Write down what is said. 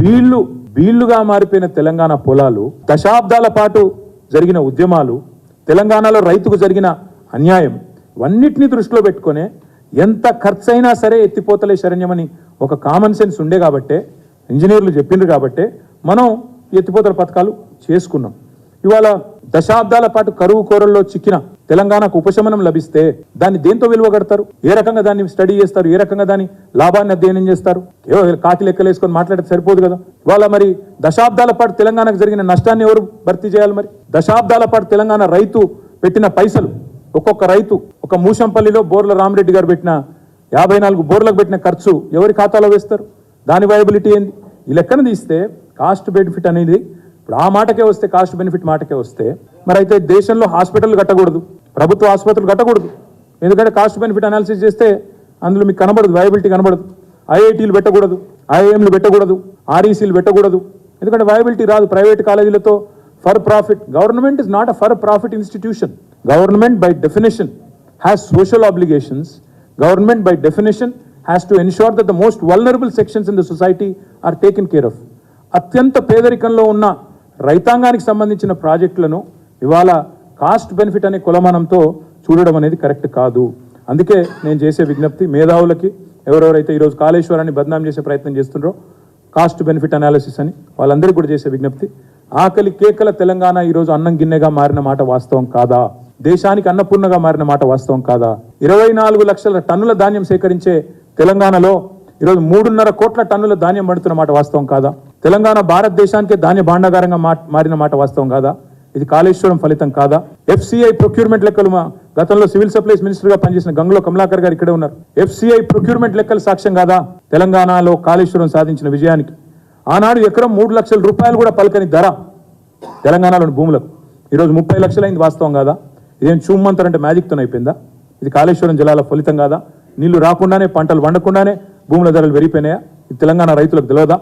బీళ్ళు బీళ్ళుగా మారిపోయిన తెలంగాణ పొలాలు దశాబ్దాల పాటు జరిగిన ఉద్యమాలు తెలంగాణలో రైతుకు జరిగిన అన్యాయం అన్నిటిని దృష్టిలో పెట్టుకునే ఎంత ఖర్చైనా సరే ఎత్తిపోతలే శరణ్యమని ఒక కామన్ సెన్స్ ఉండే కాబట్టే ఇంజనీర్లు చెప్పిండ్రు కాబట్టే మనం ఎత్తిపోతల పథకాలు చేసుకున్నాం. ఇవాళ దశాబ్దాల పాటు కరువు కోరల్లో చిక్కిన తెలంగాణకు ఉపశమనం లభిస్తే దాన్ని దేంతో విలువ కడతారు ఏ రకంగా దాన్ని స్టడీ చేస్తారు? ఏ రకంగా దాని లాభాన్ని అధ్యయనం చేస్తారు? ఏవో కాకి లెక్కలేసుకొని మాట్లాడితే సరిపోదు కదా. ఇవాళ మరి దశాబ్దాల పాటు తెలంగాణకు జరిగిన నష్టాన్ని ఎవరు భర్తీ చేయాలి మరి? దశాబ్దాల పాటు తెలంగాణ రైతు పెట్టిన పైసలు ఒక్కొక్క రైతు ఒక మూషంపల్లిలో బోర్ల రామరెడ్డి గారు పెట్టిన యాభై నాలుగు బోర్లకు పెట్టిన ఖర్చు ఎవరి ఖాతాలో వేస్తారు? దాని వయబిలిటీ ఏంది? ఈ లెక్కన తీస్తే కాస్ట్ బెనిఫిట్ అనేది ఇప్పుడు ఆ మాటకే వస్తే కాస్ట్ బెనిఫిట్ మాటకే వస్తే మరి అయితే దేశంలో హాస్పిటల్ కట్టకూడదు. ప్రభుత్వ ఆసుపత్రులు కట్టకూడదు. ఎందుకంటే కాస్ట్ బెనిఫిట్ అనాలిసిస్ చేస్తే అందులో మీకు కనబడదు వయబిలిటీ కనబడదు. ఐఐటీలు పెట్టకూడదు ఐఐఎంలు పెట్టకూడదు ఆర్ఈసీలు పెట్టకూడదు. ఎందుకంటే వయబిలిటీ రాదు. Private కాలేజీలతో for profit government is not a for profit institution government by definition has social obligations government by definition has to ensure that the most vulnerable sections in the society are taken care of అత్యంత పేదరికంలో ఉన్న రైతాంగానికి సంబంధించిన ప్రాజెక్టులను ఇవాళ cost benefit అనే కులమానంతో చూడడం అనేది కరెక్ట్ కాదు. అందుకే నేను చేసే విజ్ఞప్తి మేధావులకి ఎవరెవరైతే ఈరోజు కాళేశ్వరాన్ని బదనాం చేసే ప్రయత్నం చేస్తున్నారో కాస్ట్ బెనిఫిట్ అనాలిసిస్ అని వాళ్ళందరికీ కూడా చేసే విజ్ఞప్తి. ఆకలి కేకల తెలంగాణ ఈరోజు అన్నం గిన్నెగా మారిన మాట వాస్తవం కాదా? దేశానికి అన్నపూర్ణగా మారిన మాట వాస్తవం కాదా? ఇరవై నాలుగు లక్షల టన్నుల ధాన్యం సేకరించే తెలంగాణలో ఈరోజు మూడున్నర కోట్ల టన్నుల ధాన్యం పడుతున్న మాట వాస్తవం కాదా? తెలంగాణ భారతదేశానికే ధాన్య భాండాగారంగా మా- మారిన మాట వాస్తవం కాదా? ఇది కాళేశ్వరం ఫలితం కాదా? ఎఫ్సిఐ ప్రొక్యూర్మెంట్ లెక్కలు మా గతంలో సివిల్ సప్లైస్ మినిస్టర్గా పనిచేసిన గంగులో కమలాకర్ గారు ఇక్కడే ఉన్నారు. ఎఫ్సిఐ ప్రొక్యూర్మెంట్ లెక్కలు సాక్ష్యం కాదా? తెలంగాణలో కాళేశ్వరం సాధించిన విజయానికి. ఆనాడు ఎకరం మూడు లక్షల రూపాయలు కూడా పలకని ధర తెలంగాణలోని భూములకు. ఈరోజు ముప్పై లక్షలైంది వాస్తవం కాదా? ఇదేం చూమ్మంతరంటే మ్యాజిక్తో అయిపోయిందా? ఇది కాళేశ్వరం జలాల ఫలితం కాదా? నీళ్ళు రాకుండానే పంటలు వండకుండానే భూముల ధరలు పెరిగిపోయినాయా? ఇది తెలంగాణ రైతులకు తెలియదా